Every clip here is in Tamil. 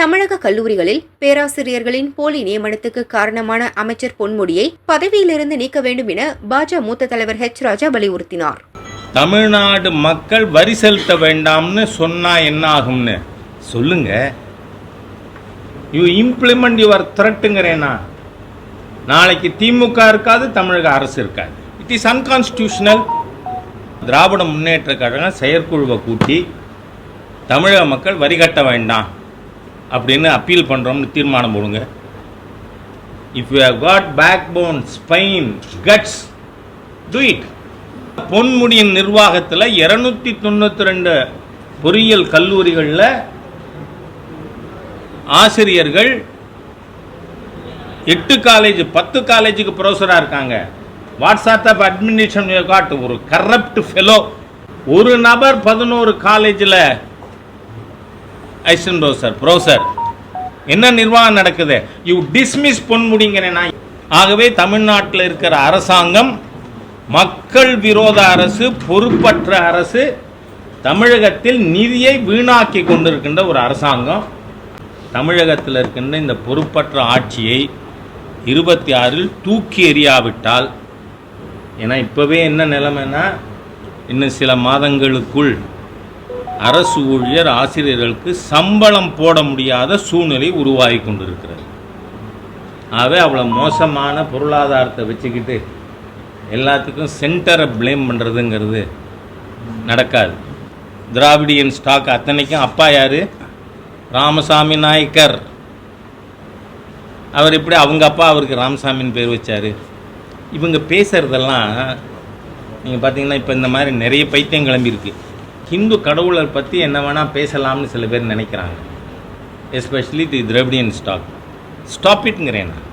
தமிழக கல்லூரிகளில் பேராசிரியர்களின் போலி நியமனத்துக்கு காரணமான அமைச்சர் பொன்முடியை பதவியிலிருந்து நீக்க வேண்டும் என பாஜக மூத்த தலைவர் ஹெச் ராஜா வலியுறுத்தினார். தமிழ்நாடு மக்கள் வரி செலுத்த வேண்டாம்னு சொன்னா என்ன ஆகும்னு சொல்லுங்க யூ இம்ப்ளிமெண்ட் யுவர் த்ரெட்டுங்கிறேனா நாளைக்கு திமுக இருக்காது தமிழக அரசு இருக்காது. It is unconstitutional Dravida Munnetra Kazhagam செயற்குழுவை கூட்டி தமிழக மக்கள் வரி கட்ட வேண்டாம். அப்படின்னு அப்பீல் பண்ணுறோம்னு தீர்மானம் போடுங்க. If you have got backbone spine guts do it பொன்முடியின் நிர்வாகத்தில் இரநூத்தி தொண்ணூற்றி ரெண்டு பொறியியல் கல்லூரிகளில் ஆசிரியர்கள் எட்டு காலேஜ் பத்து காலேஜுக்கு ப்ரொஃபஸராக இருக்காங்க. வாட்ஸ்அப் அட்மினிஸ்ட்ரேஷன் காட் ஒரு கரப்ட் ஃபெலோ ஒரு நபர் பதினோரு காலேஜில் ஐசன் ப்ரொஃபஸர் ப்ரொஃபஸர் என்ன நிர்வாகம் நடக்குது? யூ டிஸ்மிஸ் பொன்முடிங்கிறேன் ஆகவே தமிழ்நாட்டில் இருக்கிற அரசாங்கம் மக்கள் விரோத அரசு பொறுப்பற்ற அரசு தமிழகத்தில் நிதியை வீணாக்கி கொண்டிருக்கின்ற ஒரு அரசாங்கம். தமிழகத்தில் இருக்கின்ற இந்த பொறுப்பற்ற ஆட்சியை இருபத்தி ஆறில் தூக்கி எறியாவிட்டால் ஏன்னா இப்போவே என்ன நிலைமைன்னா இன்னும் சில மாதங்களுக்குள் அரசு ஊழியர் ஆசிரியர்களுக்கு சம்பளம் போட முடியாத சூழ்நிலை உருவாகி கொண்டிருக்கிறது. ஆகவே அவ்வளோ மோசமான பொருளாதாரத்தை வச்சுக்கிட்டு எல்லாத்துக்கும் சென்டரை ப்ளேம் பண்ணுறதுங்கிறது நடக்காது. திராவிடியன் ஸ்டாக் அத்தனைக்கும் அப்பா யார்? ராமசாமி நாயக்கர். அவர் எப்படி அவங்க அப்பா அவருக்கு ராமசாமின்னு பேர் வச்சார். இவங்க பேசுகிறதெல்லாம் நீங்கள் பார்த்தீங்கன்னா இப்போ இந்த மாதிரி நிறைய பைத்தியம் கிளம்பியிருக்கு. ஹிந்து கடவுளை பற்றி என்ன வேணால் பேசலாம்னு சில பேர் நினைக்கிறாங்க. Especially the Dravidian stock stop இட்ங்கிறேன் நான்.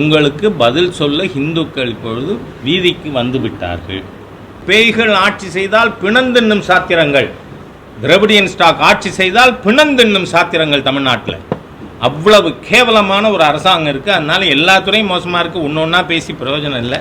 உங்களுக்கு பதில் சொல்ல ஹிந்துக்கள் இப்பொழுது வீதிக்கு வந்து விட்டார்கள். பேய்கள் ஆட்சி செய்தால் பிணந்தென்னும் சாத்திரங்கள். திரவிடியன் ஸ்டாக் ஆட்சி செய்தால் பிணந்தென்னும் சாத்திரங்கள் தமிழ்நாட்டில். அவ்வளவு கேவலமான ஒரு அரசாங்கம் இருக்குது அதனால் எல்லா துறையும் மோசமாக இருக்குது ஒன்று ஒன்றா பேசி பிரயோஜனம் இல்லை.